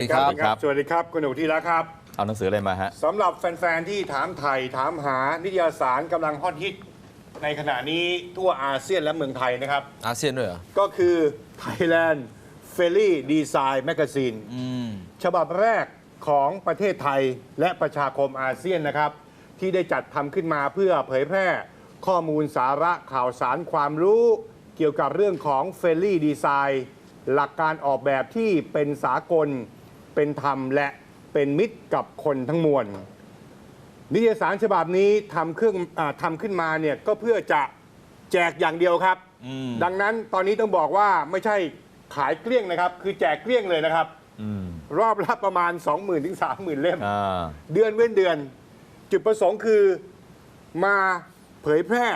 สวัสดีครับครับ สวัสดีครับ คุณหนูทีละครับ เอาหนังสืออะไรมาฮะสำหรับแฟน ๆ ที่ถามไทยถามหานิตยสารกำลังฮอตฮิต ในขณะนี้ทั่วอาเซียนและเมืองไทยนะครับ อาเซียนด้วยเหรอ ก็คือ Thailand f a i r y Design Magazine อืมฉบับแรกของประเทศไทยและประชาคมอาเซียนนะครับ ที่ได้จัดทำขึ้นมาเพื่อเผยแพร่ข้อมูลสาระข่าวสารความรู้เกี่ยวกับเรื่องของเฟร n ลี่ดีไซน์หลักการออกแบบที่เป็นสากล เป็นธรรมและเป็นมิตรกับคนทั้งมวล นิตยสารฉบับนี้ทำเครื่องอาทำขึ้นมาเนี่ยก็เพื่อจะแจกอย่างเดียวครับดังนั้นตอนนี้ต้องบอกว่าไม่ใช่ขายเกลี้ยงนะครับ คือแจกเกลี้ยงเลยนะครับ อืมรอบละประมาณ 20,000ถึง30,000 เล่ม อ่าเดือนเว้นเดือน จุดประสงค์คือมาเผยแพร่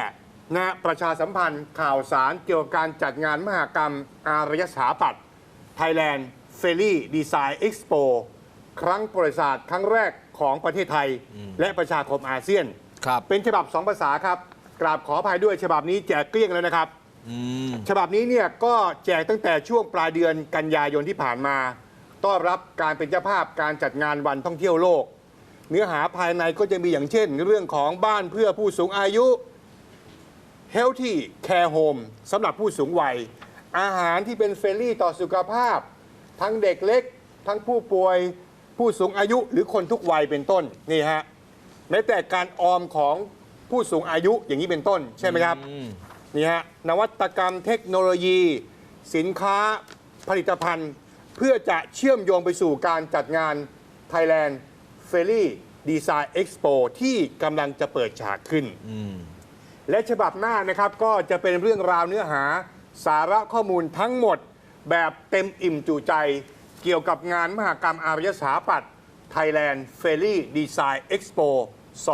นะประชาสัมพันธ์ข่าวสารเกี่ยวกับการจัดงานมหกรรมอารยสถาปัตย์ Thailand f a i r y Design Expo ครั้งประวัติศาสตร์ครั้งแรกของประเทศไทย และประชาคมอาเซียน ครับ เป็นฉบับสองภาษาครับ กราบขออภัยด้วยฉบับนี้แจกเกลี้ยงแล้วนะครับ อืม ฉบับนี้เนี่ยก็แจกตั้งแต่ช่วงปลายเดือนกันยายนที่ผ่านมา ต้อนรับการเป็นเจ้าภาพการจัดงานวันท่องเที่ยวโลก เนื้อหาภายในก็จะมีอย่างเช่น เรื่องของบ้านเพื่อผู้สูงอายุ Healthy Care Home สำหรับผู้สูงวัย อาหารที่เป็นเฟรนลี่ต่อสุขภาพ ทั้งเด็กเล็ก ทั้งผู้ป่วยผู้สูงอายุหรือคนทุกวัยเป็นต้นนี่ฮะแม้แต่การออมของผู้สูงอายุอย่างนี้เป็นต้น ใช่ไหมครับอืมนี่ฮะนวัตกรรมเทคโนโลยี สินค้าผลิตภัณฑ์ เพื่อจะเชื่อมโยงไปสู่การจัดงาน Thailand f a i r y Design Expo ที่กำลังจะเปิดฉากขึ้นอืมและฉบับหน้านะครับก็จะเป็นเรื่องราวเนื้อหาสาระข้อมูลทั้งหมด แบบเต็มอิ่มจุใจ เกี่ยวกับงานมหกรรมอารยสถาปัตย์ Thailand f a i r y Design Expo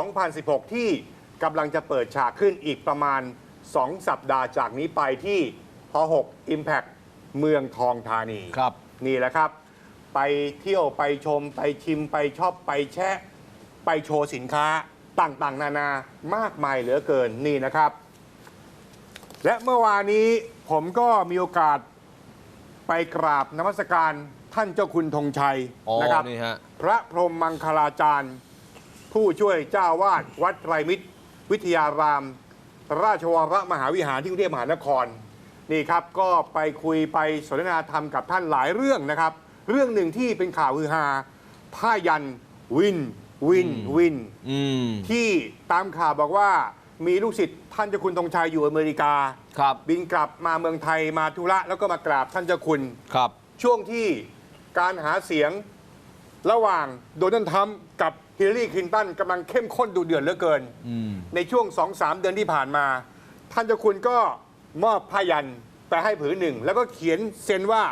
2016 ที่กำลังจะเปิดฉากขึ้นอีกประมาณ 2 สัปดาห์จากนี้ไปที่พ6 Impact เมืองทองธานีครับ นี่แหละครับ ไปเที่ยวไปชมไปชิมไปชอบไปแชะ ไปโชว์สินค้าต่างๆ นานามากมายเหลือเกินนี่นะครับ และเมื่อวานนี้ผมก็มีโอกาส ไปกราบนมัสการท่านเจ้าคุณธงชัยอ๋อนะครับ นี่ฮะ พระพรหมมังคลาจารย์ ผู้ช่วยเจ้าวาดวัดไตรมิตร วิทยาราม ราชวรมหาวิหารที่กรุงเทพมหานครนี่ครับก็ไปคุยไปสนทนาธรรมกับท่านหลายเรื่องนะครับ เรื่องหนึ่งที่เป็นข่าวฮือฮาผ้ายันวินวินวิน อืม ที่ตามข่าวบอกว่า มีลูกศิษย์ท่านเจ้าคุณธงชัยอยู่อเมริกา ครับ บินกลับมาเมืองไทยมาธุระแล้วก็มากราบท่านเจ้าคุณ ครับ ช่วงที่การหาเสียงระหว่างโดนัลด์ทรัมป์กับฮิลลารีคลินตันกำลังเข้มข้นดูเดือดเหลือเกิน อืม ในช่วง2-3เดือนที่ผ่านมา ท่านเจ้าคุณก็มอบผ้ายันไปให้ผืนหนึ่ง แล้วก็เขียนเซ็นว่า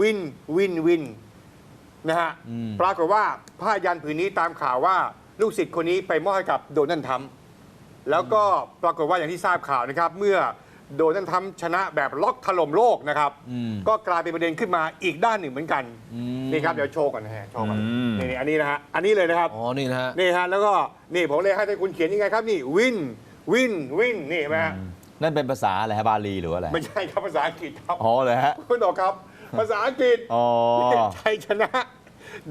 วินวินวินนะฮะอืม ปรากฏว่าผ้ายันผืนนี้ตามข่าวว่าลูกศิษย์คนนี้ไปมอบให้กับโดนัลด์ทรัมป์ แล้วก็ปรากฏว่าอย่างที่ทราบข่าวนะครับเมื่อโดนัลด์ทรัมป์ชนะแบบล็อกถล่มโลกนะครับอืมก็กลายเป็นประเด็นขึ้นมาอีกด้านหนึ่งเหมือนกันอืมนี่ครับเดี๋ยวโชว์ก่อนนะฮะโชว์ก่อนอืมนี่นี่อันนี้นะฮะอันนี้เลยนะครับอ๋อนี่นะฮะนี่ฮะแล้วก็นี่ผมเลยให้ท่านคุณเขียนยังไงครับนี่วินวินวินนี่เห็นไหมฮะนั่นเป็นภาษาอะไรฮะบาลีหรือว่าอะไรไม่ใช่ครับภาษาอังกฤษครับอ๋อเลยฮะคุณบอกครับ ภาษาอังกฤษอ๋อชัยชนะ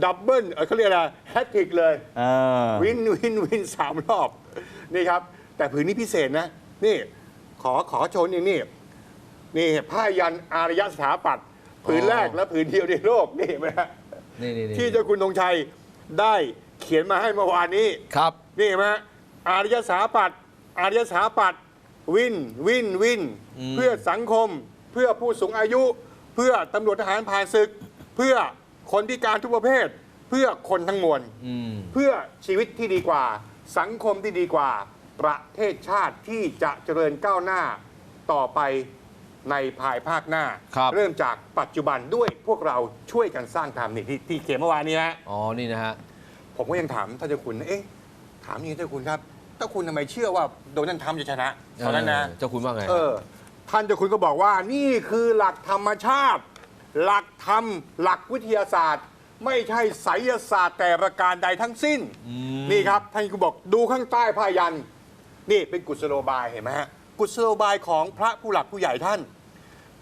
ดับเบิลเอ่อเขาเรียกอะไรแฮตทริกเลยเออวินวินวินสามรอบนี่ครับ แต่ผืนนี้พิเศษนะ นี่ขอขอโชว์นี่นี่ นี่ผ้ายันอารยสถาปัตย์ผืนแรกอ๋อและผืนเดียวในโลกนี่เห็นไหมฮะนี่นี่นี่ที่เจ้าคุณธงชัยได้เขียนมาให้เมื่อวานนี้ครับ นี่เห็นไหมอารยสถาปัตย์อารยสถาปัตย์วินวินวินอืมเพื่อสังคม เพื่อผู้สูงอายุ เพื่อตำรวจทหารผ่านศึก เพื่อคนพิการทุกประเภท เพื่อคนทั้งมวลอืมเพื่อชีวิตที่ดีกว่า สังคมที่ดีกว่า ประเทศชาติที่จะเจริญก้าวหน้าต่อไปในภายภาคหน้า ครับเริ่มจากปัจจุบันด้วยพวกเราช่วยกันสร้างทำนี่ที่ที่เขียนเมื่อวานนี้ฮะอ๋อนี่นะฮะผมก็ยังถามท่านเจ้าคุณนะเอ๊ะถามอย่างนี้เจ้าคุณครับเจ้าคุณทำไมเชื่อว่าโดนัลด์ทรัมป์จะชนะตอนนั้นนะเออเจ้าคุณว่าไงเออท่านเจ้าคุณก็บอกว่านี่คือหลักธรรมชาติ หลักธรรม หลักวิทยาศาสตร์ ไม่ใช่ไสยศาสตร์แต่ประการใดทั้งสิ้น นี่ครับท่านก็บอกดูข้างใต้ผ้ายัน นี่เป็นกุศโลบายเห็นไหมฮะกุศโลบายของพระผู้หลักผู้ใหญ่ท่าน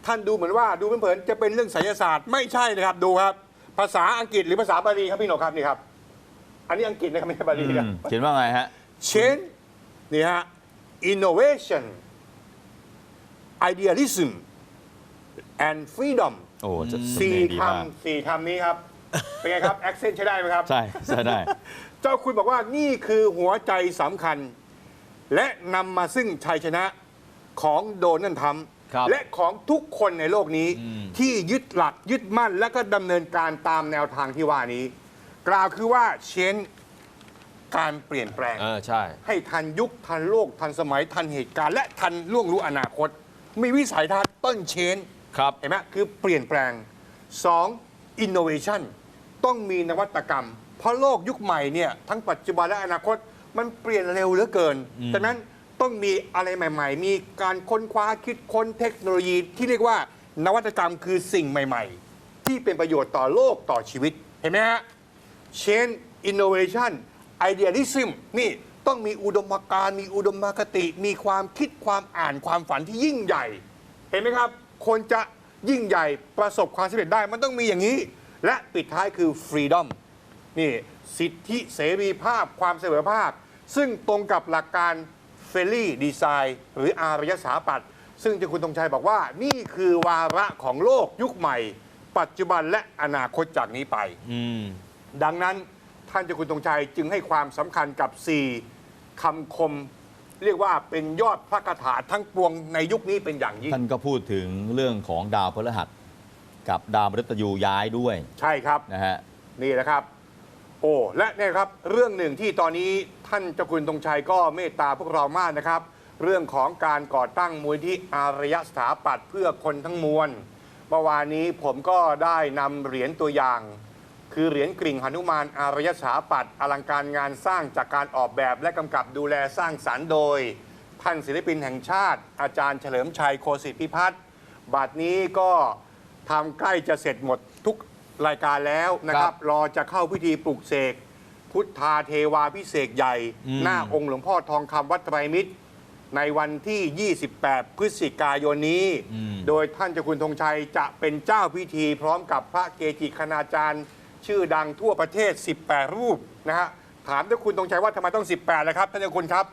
ท่านดูเหมือนว่าดูเผินๆจะเป็นเรื่องไสยศาสตร์ไม่ใช่นะครับดูครับ ภาษาอังกฤษหรือภาษาบาลีครับพี่หนกครับนี่ครับ อันนี้อังกฤษนะครับไม่ใช่บาลีครับอืมเขียนว่าไงฮะ change นี่ฮะ innovation idealism and freedom โอ้จะสำสี่เนียงดีมากคำสี่คำนี้ครับ เป็นไงครับ accent ใช้ได้ไหมครับ ใช่ ใช่ได้ เจ้าคุณบอกว่านี่คือหัวใจสำคัญ และนำมาซึ่งชัยชนะของโดนัลด์ทรัมป์ครับและของทุกคนในโลกนี้ที่ยึดหลักยึดมั่น และก็ดำเนินการตามแนวทางที่ว่านี้ กล่าวคือว่าเชนการเปลี่ยนแปลง เออใช่ ให้ทันยุคทันโลกทันสมัยทันเหตุการณ์ และทันล่วงรู้อนาคต มีวิสัยทัศน์ต้นเชน ครับ เห็นไหมคือเปลี่ยนแปลง 2. innovation ต้องมีนวัตกรรม เพราะโลกยุคใหม่เนี่ยทั้งปัจจุบันและอนาคต มันเปลี่ยนเร็วเหลือเกินดังนั้นต้องมีอะไรใหม่ ๆ มีการค้นคว้าคิดค้นเทคโนโลยีที่เรียกว่านวัตกรรมคือสิ่งใหม่ ๆ ที่เป็นประโยชน์ต่อโลกต่อชีวิต เห็นไหมฮะ change innovation idealism นี่ต้องมีอุดมการณ์มีอุดมคติ มีความคิดความอ่านความฝันที่ยิ่งใหญ่ เห็นไหมครับ คนจะยิ่งใหญ่ประสบความสำเร็จได้มันต้องมีอย่างนี้ และปิดท้ายคือ freedom นี่สิทธิเสรีภาพความเสมอภาค ซึ่งตรงกับหลักการเฟร y ดีไซน์หรืออารยสถาปัตย์ซึ่งเจ้าคุณธงชัยบอกว่านี่คือวาระของโลกยุคใหม่ ปัจจุบันและอนาคตจากนี้ไป อืม ดังนั้นท่านเจ้าคุณธงชัยจึงให้ความสำคัญกับ 4คำคม เรียกว่าเป็นยอดพระคาถาทั้งปวงในยุคนี้เป็นอย่างยิ่ง ท่านก็พูดถึงเรื่องของดาวพฤหัส กับดาวมฤตยูย้ายด้วยใช่ครับ นะฮะ นี่นะครับโอ้ และเนี่ยครับเรื่องหนึ่งที่ตอนนี้ท่านเจ้าคุณตรงชัยก็เมตตาพวกเรามากนะครับ เรื่องของการก่อตั้งมูลที่อารยสถาปัตย์เพื่อคนทั้งมวลเมื่อวานนี้ผมก็ได้นำเหรียญตัวอย่าง คือเหรียญกริ่งหนุมานอารยสถาปัตย์อลังการงานสร้างจากการออกแบบและกำกับดูแลสร้างสรรค์โดย ท่านศิลปินแห่งชาติ อาจารย์เฉลิมชัยโคสิทธิพิพัฒน์บัดนี้ก็ทำใกล้จะเสร็จหมดทุก รายการแล้วนะคครัรับบรอจะเข้าพิธีปลุกเสกพุทธาเทวาพิเศษกใหญ่ อืม หน้าองค์หลวงพ่อทองคำวัดไตรมิตร ในวันที่ 28 พฤศจิกายนนี้โดยท่านเจ้าคุณธงชัยจะเป็นเจ้าพิธี พร้อมกับพระเกจิคณาจารย์ ชื่อดังทั่วประเทศ 18 รูปนะฮะ ถามเจ้าคุณธงชัยว่าทำไมต้อง 18นะครับท่านเจ้าคุณครับ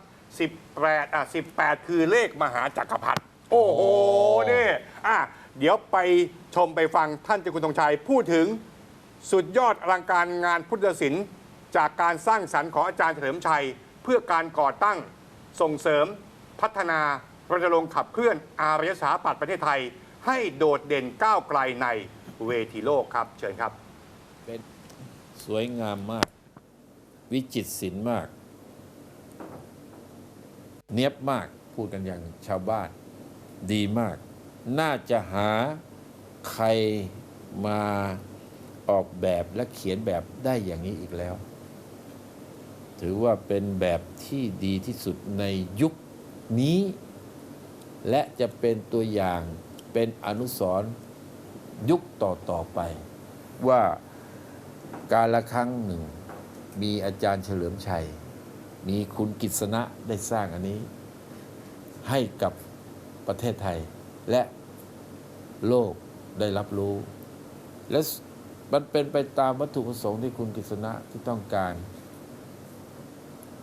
18 อะ 18 คือเลขมหาจักรพรรดิ โอ้โห นี่ อะ เดี๋ยวไปชมไปฟังท่านเจ้าคุณธงชัยพูดถึงสุดยอดอลังการงานพุทธศิลป์จากการสร้างสรรค์ของอาจารย์เฉลิมชัย เพื่อการก่อตั้งส่งเสริมพัฒนารณรงค์ขับเคลื่อนอารยสถาปัตย์ประเทศไทย ให้โดดเด่นก้าวไกลในเวทีโลกครับ เชิญครับ เป็นสวยงามมาก วิจิตรศิลป์มาก เนียบมากพูดกันอย่างชาวบ้านดีมาก น่าจะหาใครมาออกแบบและเขียนแบบได้อย่างนี้อีกแล้ว ถือว่าเป็นแบบที่ดีที่สุดในยุคนี้ และจะเป็นตัวอย่างเป็นอนุสรณ์ยุคต่อต่อๆไป ว่าการละครั้งหนึ่ง มีอาจารย์เฉลิมชัย มีคุณกิษณะได้สร้างอันนี้ ให้กับประเทศไทยและ โลกได้รับรู้ และมันเป็นไปตามวัตถุประสงค์ที่คุณกิษณะที่ต้องการ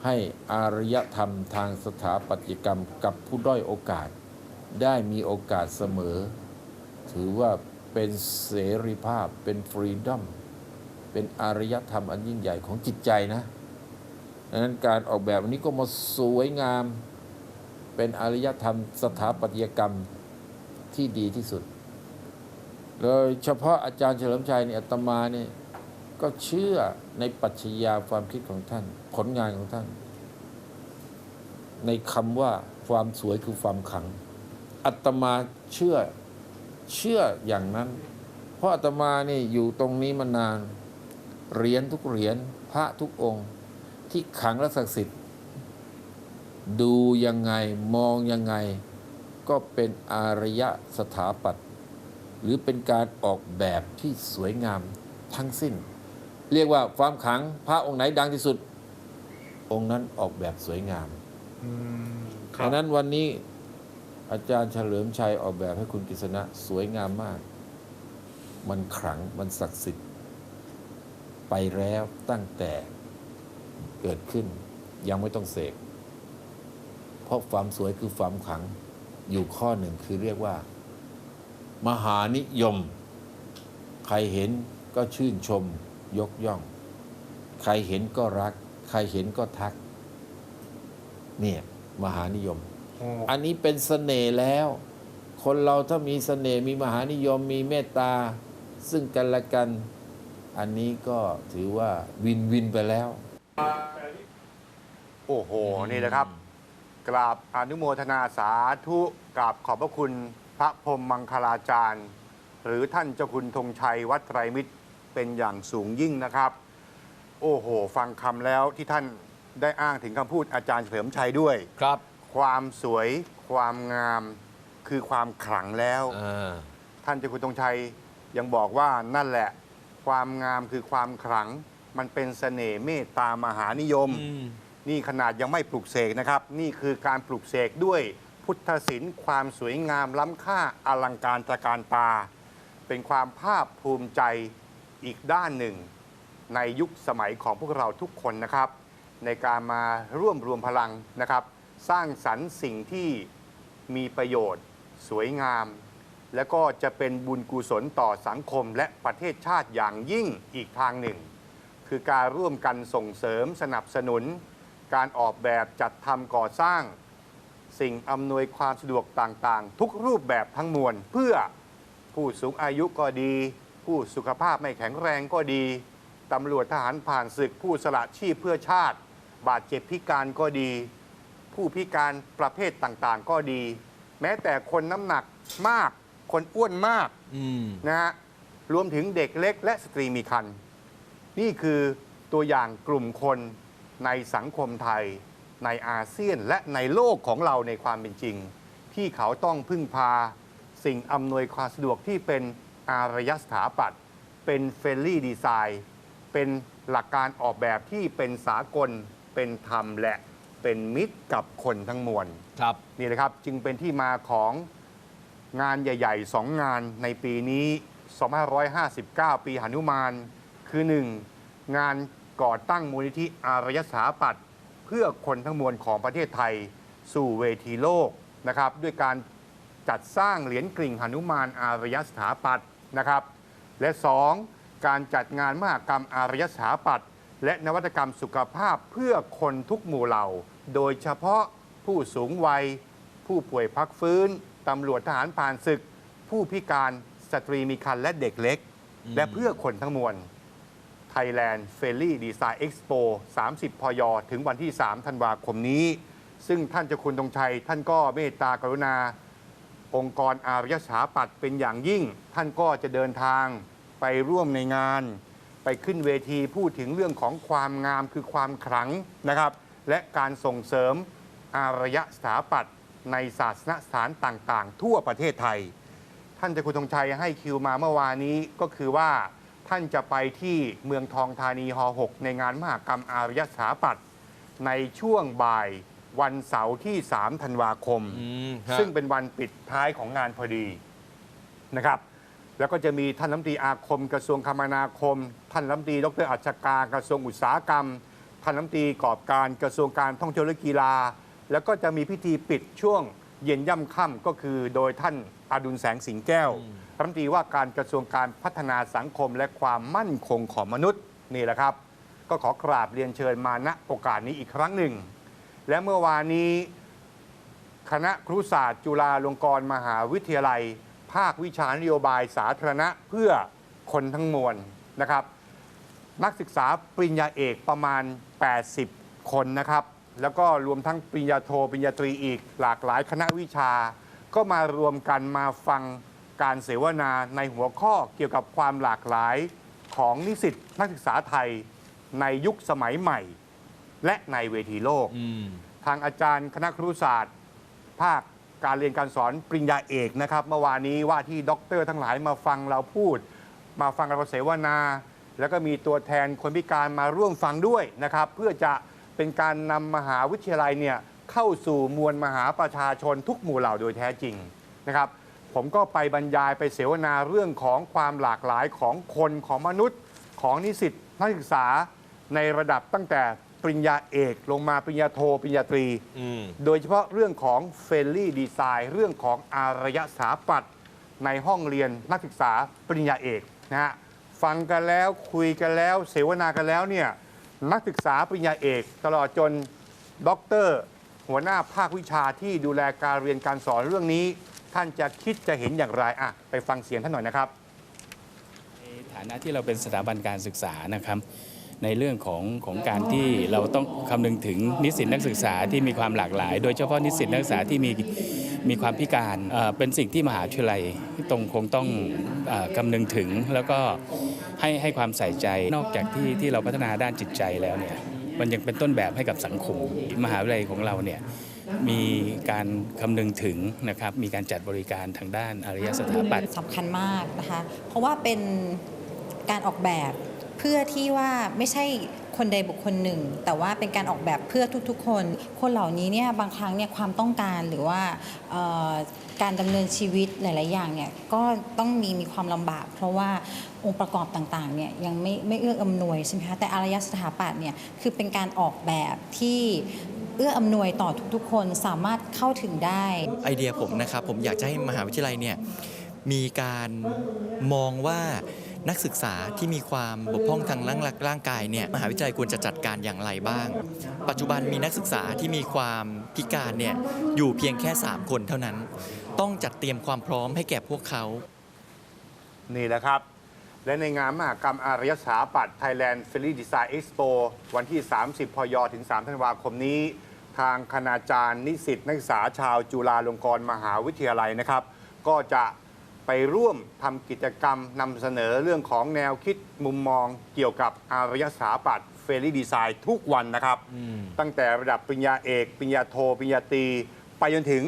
ให้อารยธรรมทางสถาปัตยกรรมกับผู้ด้อยโอกาส ได้มีโอกาสเสมอ ถือว่าเป็นเสรีภาพเป็นฟรีดอมเป็นอารยธรรมอันยิ่งใหญ่ของจิตใจนะดังนั้นการออกแบบอันนี้ก็มาสวยงาม เป็นอารยธรรมสถาปัตยกรรมที่ดีที่สุด โดยเฉพาะอาจารย์เฉลิมชัยเนี่ยอาตมาเนี่ยก็เชื่อในปรัชญาความคิดของท่าน ผลงานของท่าน ในคำว่าความสวยคือความขังอาตมาเชื่อเชื่ออย่างนั้น เพราะอาตมานี่อยู่ตรงนี้มานานเหรียญทุกเหรียญพระทุกองค์ ที่ขังและศักดิ์สิทธิ์ ดูยังไงมองยังไง ก็เป็นอารยะสถาปัตย์ หรือเป็นการออกแบบที่สวยงามทั้งสิ้น เรียกว่าความขลังพระองค์ไหนดังที่สุด องค์นั้นออกแบบสวยงามดังนั้นวันนี้อาจารย์เฉลิมชัยออกแบบให้คุณกฤษณะสวยงามมาก มันขลังมันศักดิ์สิทธิ์ ไปแล้วตั้งแต่เกิดขึ้น ยังไม่ต้องเสกเพราะความสวยคือความขลังอยู่ข้อหนึ่งคือเรียกว่า มหานิยม ใครเห็นก็ชื่นชมยกย่อง ใครเห็นก็รัก ใครเห็นก็ทัก เนี่ยมหานิยม อันนี้เป็นเสน่ห์แล้ว คนเราถ้ามีเสน่ห์มีมหานิยมมีเมตตา ซึ่งกันและกัน อันนี้ก็ถือว่าวินวินไปแล้ว โอ้โห นี่นะครับ กราบอนุโมทนาสาธุกราบขอบพระคุณ พระพรหมมังคลาจารย์ หรือท่านเจ้าคุณธงชัยวัดไตรมิตรเป็นอย่างสูงยิ่งนะครับ โอ้โห ฟังคำแล้วที่ท่านได้อ้างถึงคำพูดอาจารย์เฉลิมชัยด้วย ครับ ความสวยความงามคือความขลังแล้ว อ่า ท่านเจ้าคุณธงชัยยังบอกว่านั่นแหละ ความงามคือความขลัง มันเป็นเสน่ห์เมตตามหานิยม อืม นี่ขนาดยังไม่ปลุกเสกนะครับ นี่คือการปลุกเสกด้วย พุทธศิลป์ความสวยงามล้ำค่าอลังการตระการตา เป็นความภาคภูมิใจอีกด้านหนึ่ง ในยุคสมัยของพวกเราทุกคนนะครับ ในการมาร่วมรวมพลังนะครับ สร้างสรรค์สิ่งที่มีประโยชน์ สวยงาม และก็จะเป็นบุญกุศลต่อสังคมและประเทศชาติอย่างยิ่งอีกทางหนึ่ง คือการร่วมกันส่งเสริมสนับสนุน การออกแบบจัดทำก่อสร้าง สิ่งอำนวยความสะดวกต่างๆ ทุกรูปแบบทั้งมวล เพื่อผู้สูงอายุก็ดี ผู้สุขภาพไม่แข็งแรงก็ดีตำรวจทหารผ่านศึกผู้สละชีพเพื่อชาติ บาดเจ็บพิการก็ดี ผู้พิการประเภทต่างๆ ก็ดี แม้แต่คนน้ำหนักมาก คนอ้วนมากอืมนะฮะรวมถึงเด็กเล็ก และสตรีมีครรภ์นี่คือตัวอย่างกลุ่มคนในสังคมไทย ในอาเซียนและในโลกของเราในความเป็นจริง ที่เขาต้องพึ่งพาสิ่งอำนวยความสะดวกที่เป็นอารยสถาปัตย์เป็นเฟรนลี่ดีไซน์เป็นหลักการออกแบบที่เป็นสากล เป็นธรรมและเป็นมิตรกับคนทั้งมวลครับนี่แหละครับจึงเป็นที่มาของงานใหญ่ๆสองงานในปีนี้ 2559 ปีหนุมาน คือ 1. งานก่อตั้งมูลนิธิอารยสถาปัตย์เพื่อคนทั้งมวลของประเทศไทยสู่เวทีโลกนะครับด้วยการจัดสร้างเหรียญกริ่งหนุมานอารยสถาปัตย์นะครับ และ 2. การจัดงานมหกรรมอารยสถาปัตย์และนวัตกรรมสุขภาพเพื่อคนทุกหมู่เหล่า โดยเฉพาะผู้สูงวัย ผู้ป่วยพักฟื้นตำรวจทหารผ่านศึก ผู้พิการสตรีมีครรภ์และเด็กเล็กอืมและเพื่อคนทั้งมวล Thailand f a i r y Design Expo 30 พย ถึงวันที่ 3 ธันวาคมนี้ ซึ่งท่านเจ้าคุณตงชัย ท่านก็เมตตากรุณา องค์กรอารยสถาปัตย์เป็นอย่างยิ่ง ท่านก็จะเดินทางไปร่วมในงาน ไปขึ้นเวทีพูดถึงเรื่องของความงามคือความขลังนะครับ และการส่งเสริมอารยสถาปัตย์ในศาสนสถานต่างๆ ทั่วประเทศไทย ท่านเจ้าคุณธงชัยให้คิวมาเมื่อวานนี้ก็คือว่า ท่านจะไปที่เมืองทองธานีฮ6ในงานมหกรรมอารยสถาปัตย์ในช่วงบ่ายวันเสาร์ที่ 3 ธันวาคมอืมฮะซึ่งเป็นวันปิดท้ายของงานพอดีนะครับ แล้วก็จะมีท่านรัฐมนตรีอาคม กระทรวงคมนาคม ท่านรัฐมนตรีดรอัจฉการกระทรวงอุตสาหกรรม ท่านรัฐมนตรีกอบการกระทรวงการท่องเที่ยวและกีฬา แล้วก็จะมีพิธีปิดช่วง เย็นย่ำค่ำก็คือโดยท่านอดุลแสงสิงแก้วรัฐมนตรีว่าการกระทรวงการพัฒนาสังคมและความมั่นคงของมนุษย์นี่แหละครับ ก็ขอกราบเรียนเชิญมาณโอกาสนี้อีกครั้งหนึ่ง และเมื่อวานนี้ คณะครุศาสตร์จุฬาลงกรณ์มหาวิทยาลัย ภาควิชานโยบายสาธารณะเพื่อคนทั้งมวลนะครับ นักศึกษาปริญญาเอกประมาณ 80 คนนะครับ แล้วก็รวมทั้งปริญญาโทปริญญาตรีอีกหลากหลายคณะวิชา ก็มารวมกันมาฟังการเสวนาในหัวข้อเกี่ยวกับความหลากหลายของนิสิตนักศึกษาไทยในยุคสมัยใหม่ และในเวทีโลก ทางอาจารย์คณะครุศาสตร์ ภาคการเรียนการสอนปริญญาเอกนะครับ เมื่อวานนี้ว่าที่ด็อกเตอร์ทั้งหลายมาฟังเราพูด มาฟังเราเสวนา แล้วก็มีตัวแทนคนพิการมาร่วมฟังด้วยนะครับ เพื่อจะ เป็นการนำมหาวิทยาลัยเนี่ยเข้าสู่มวลมหาประชาชนทุกหมู่เหล่าโดยแท้จริงนะครับ ผมก็ไปบรรยายไปเสวนาเรื่องของความหลากหลายของคนของมนุษย์ของนิสิตนักศึกษาในระดับตั้งแต่ปริญญาเอกลงมาปริญญาโทปริญญาตรี อืม โดยเฉพาะเรื่องของเฟรนลี่ดีไซน์เรื่องของอารยสถาปัตย์ในห้องเรียนนักศึกษาปริญญาเอกนะฮะฟังกันแล้วคุยกันแล้ว เสวนากันแล้วเนี่ย นักศึกษาปริญญาเอก ตลอดจนด็อกเตอร์ หัวหน้าภาควิชาที่ดูแลการเรียนการสอนเรื่องนี้ ท่านจะคิดจะเห็นอย่างไรอะไปฟังเสียงท่านหน่อยนะครับ ในฐานะที่เราเป็นสถาบันการศึกษานะครับ ในเรื่องของของการที่เราต้องคำนึงถึงนิสิตนักศึกษาที่มีความหลากหลาย โดยเฉพาะนิสิตนักศึกษาที่มีมีความพิการเป็นสิ่งที่มหาวิทยาลัยตรงคงต้องอคำนึงถึง แล้วก็ให้ให้ความใส่ใจนอกจากที่ที่เราพัฒนาด้านจิตใจแล้วเนี่ยมันยังเป็นต้นแบบให้กับสังคม มหาวิทยาลัยของเราเนี่ยมีการคำนึงถึงนะครับมีการจัดบริการทางด้านอารยสถาปัตย์สำคัญมากนะคะเพราะว่าเป็นการออกแบบ เพื่อที่ว่าไม่ใช่คนใดบุคคลหนึ่ง แต่ว่าเป็นการออกแบบเพื่อทุกๆ คน คนเหล่านี้เนี่ยบางครั้งเนี่ยความต้องการหรือว่าการดำเนินชีวิตหลาย ๆ อย่างเนี่ยก็ต้องมีมีความลำบาก เพราะว่าองค์ประกอบต่าง ๆ เนี่ยยังไม่ไม่เอื้ออำนวยใช่ไหมคะแต่อารยสถาปัตย์เนี่ยคือเป็นการออกแบบที่เอื้ออำนวยต่อทุกๆ คนสามารถเข้าถึงได้ ไอเดียผมนะครับผมอยากจะให้มหาวิทยาลัยเนี่ยมีการมองว่า นักศึกษาที่มีความบกพร่องทางร่างงกายเนี่ยมหาวิทยาลัยควรจะจัดการอย่างไรบ้าง ปัจจุบันมีนักศึกษาที่มีความพิการเนี่ยอยู่เพียงแค่ 3 คนเท่านั้น ต้องจัดเตรียมความพร้อมให้แก่พวกเขา นี่แหละครับ และในงานมหกรรมอารยสถาปัตย์ Thailand f e r r y Design Expo วันที่ 30 พย ถึง 3 ธันวาคมนี้ ทางคณาจารย์นิสิตนักศึกษาชาวจุฬาลงกรณ์มหาวิทยาลัยนะครับ ก็จะ ไปร่วมทำกิจกรรมนำเสนอเรื่องของแนวคิดมุมมองเกี่ยวกับอารยสถาปัตย์เฟรลี่ดีไซน์ทุกวันนะครับ ตั้งแต่ระดับปริญญาเอก ปริญญาโท ปริญญาตรี ไปจนถึง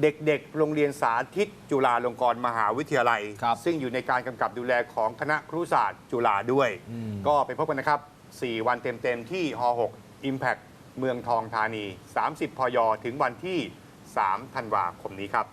เด็กๆ โรงเรียนสาธิตจุฬาลงกรณ์มหาวิทยาลัยครับซึ่งอยู่ในการกำกับดูแลของคณะครุศาสตร์จุฬาด้วย ก็ไปพบกันนะครับ 4 วันเต็มๆ ที่ฮ6 Impact เมืองทองธานี 30 พย ถึงวันที่ 3 ธันวาคมนี้ครับ